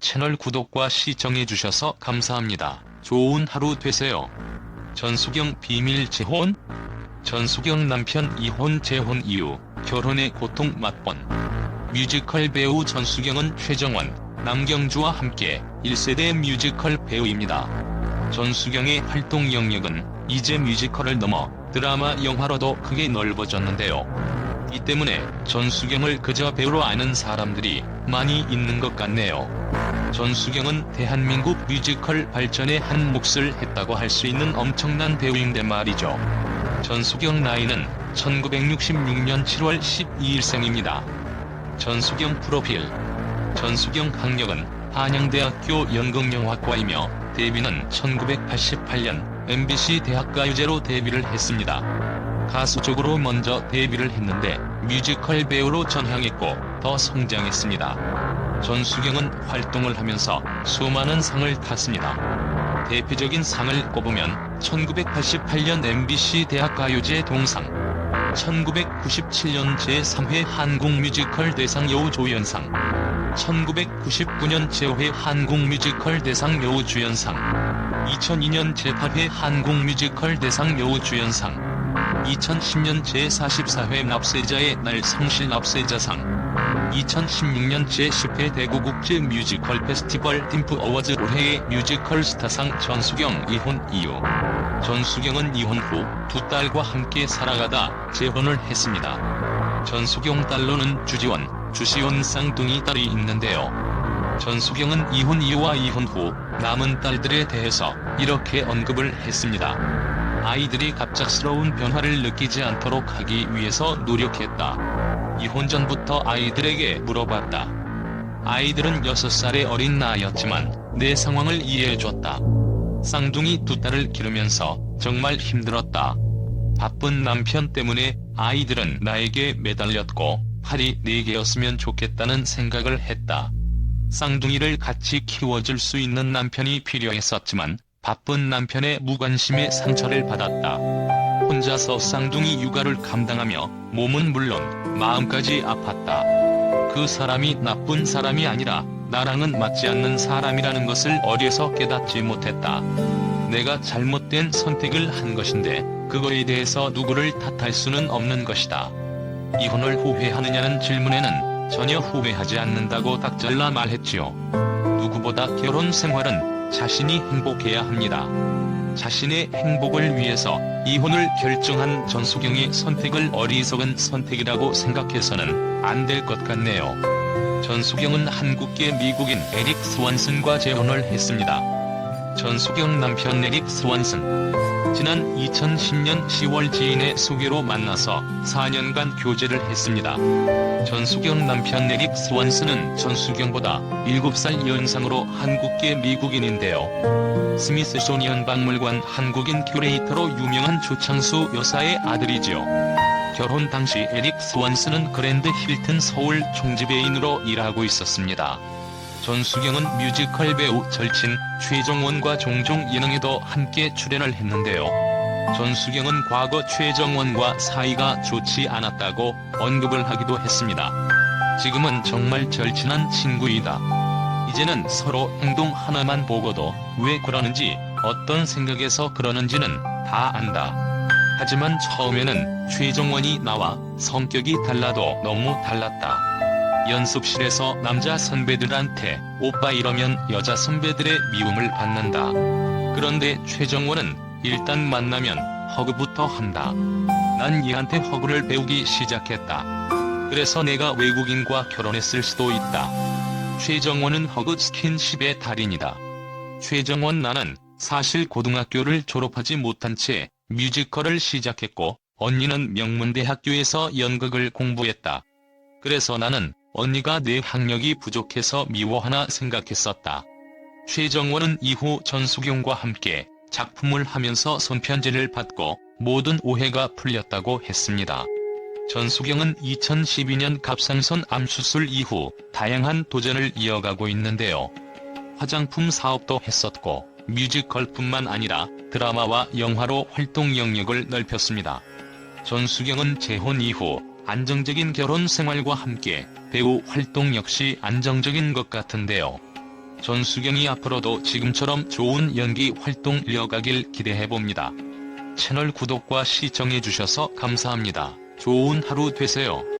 채널 구독과 시청해주셔서 감사합니다. 좋은 하루 되세요. 전수경 비밀 재혼? 전수경 남편 이혼 재혼 이후 결혼의 고통 맛본 뮤지컬 배우 전수경은 최정원, 남경주와 함께 1세대 뮤지컬 배우입니다. 전수경의 활동 영역은 이제 뮤지컬을 넘어 드라마 영화로도 크게 넓어졌는데요. 이 때문에 전수경을 그저 배우로 아는 사람들이 많이 있는 것 같네요. 전수경은 대한민국 뮤지컬 발전에 한 몫을 했다고 할 수 있는 엄청난 배우인데 말이죠. 전수경 나이는 1966년 7월 12일 생입니다. 전수경 프로필 전수경 학력은 한양대학교 연극영화과이며 데뷔는 1988년 MBC 대학가요제로 데뷔를 했습니다. 가수 쪽으로 먼저 데뷔를 했는데 뮤지컬 배우로 전향했고 더 성장했습니다. 전수경은 활동을 하면서 수많은 상을 탔습니다. 대표적인 상을 꼽으면 1988년 MBC 대학가요제 동상, 1997년 제3회 한국뮤지컬 대상 여우 조연상, 1999년 제5회 한국뮤지컬 대상 여우 주연상, 2002년 제8회 한국뮤지컬 대상 여우 주연상, 2010년 제44회 납세자의 날 성실 납세자상 2016년 제10회 대구 국제 뮤지컬 페스티벌 팀프 어워즈 올해의 뮤지컬 스타상 전수경 이혼 이후 전수경은 이혼 후 두 딸과 함께 살아가다 재혼을 했습니다. 전수경 딸로는 주지원, 주시온 쌍둥이 딸이 있는데요. 전수경은 이혼 이후와 이혼 후 남은 딸들에 대해서 이렇게 언급을 했습니다. 아이들이 갑작스러운 변화를 느끼지 않도록 하기 위해서 노력했다. 이혼 전부터 아이들에게 물어봤다. 아이들은 6살의 어린 나이였지만 내 상황을 이해해줬다. 쌍둥이 두 딸을 기르면서 정말 힘들었다. 바쁜 남편 때문에 아이들은 나에게 매달렸고 팔이 네 개였으면 좋겠다는 생각을 했다. 쌍둥이를 같이 키워줄 수 있는 남편이 필요했었지만 바쁜 남편의 무관심에 상처를 받았다. 혼자서 쌍둥이 육아를 감당하며 몸은 물론 마음까지 아팠다. 그 사람이 나쁜 사람이 아니라 나랑은 맞지 않는 사람이라는 것을 어려서 깨닫지 못했다. 내가 잘못된 선택을 한 것인데 그거에 대해서 누구를 탓할 수는 없는 것이다. 이혼을 후회하느냐는 질문에는 전혀 후회하지 않는다고 닥잘라 말했지요. 누구보다 결혼 생활은 자신이 행복해야 합니다. 자신의 행복을 위해서 이혼을 결정한 전수경의 선택을 어리석은 선택이라고 생각해서는 안 될 것 같네요. 전수경은 한국계 미국인 에릭 스완슨과 재혼을 했습니다. 전수경 남편 에릭 스완슨. 지난 2010년 10월 지인의 소개로 만나서 4년간 교제를 했습니다. 전수경 남편 에릭 스완슨은 전수경보다 7살 연상으로 한국계 미국인인데요. 스미스소니언 박물관 한국인 큐레이터로 유명한 조창수 여사의 아들이지요. 결혼 당시 에릭 스완슨은 그랜드 힐튼 서울 총지배인으로 일하고 있었습니다. 전수경은 뮤지컬 배우 절친 최정원과 종종 예능에도 함께 출연을 했는데요. 전수경은 과거 최정원과 사이가 좋지 않았다고 언급을 하기도 했습니다. 지금은 정말 절친한 친구이다. 이제는 서로 행동 하나만 보고도 왜 그러는지 어떤 생각에서 그러는지는 다 안다. 하지만 처음에는 최정원이 나와 성격이 달라도 너무 달랐다. 연습실에서 남자 선배들한테 오빠 이러면 여자 선배들의 미움을 받는다. 그런데 최정원은 일단 만나면 허그부터 한다. 난 얘한테 허그를 배우기 시작했다. 그래서 내가 외국인과 결혼했을 수도 있다. 최정원은 허그 스킨십의 달인이다. 최정원 나는 사실 고등학교를 졸업하지 못한 채 뮤지컬을 시작했고 언니는 명문대학교에서 연극을 공부했다. 그래서 나는 언니가 내 학력이 부족해서 미워하나 생각했었다. 최정원은 이후 전수경과 함께 작품을 하면서 손편지를 받고 모든 오해가 풀렸다고 했습니다. 전수경은 2012년 갑상선 암수술 이후 다양한 도전을 이어가고 있는데요. 화장품 사업도 했었고 뮤지컬뿐만 아니라 드라마와 영화로 활동 영역을 넓혔습니다. 전수경은 재혼 이후 안정적인 결혼 생활과 함께 배우 활동 역시 안정적인 것 같은데요. 전수경이 앞으로도 지금처럼 좋은 연기 활동 이어가길 기대해봅니다. 채널 구독과 시청해주셔서 감사합니다. 좋은 하루 되세요.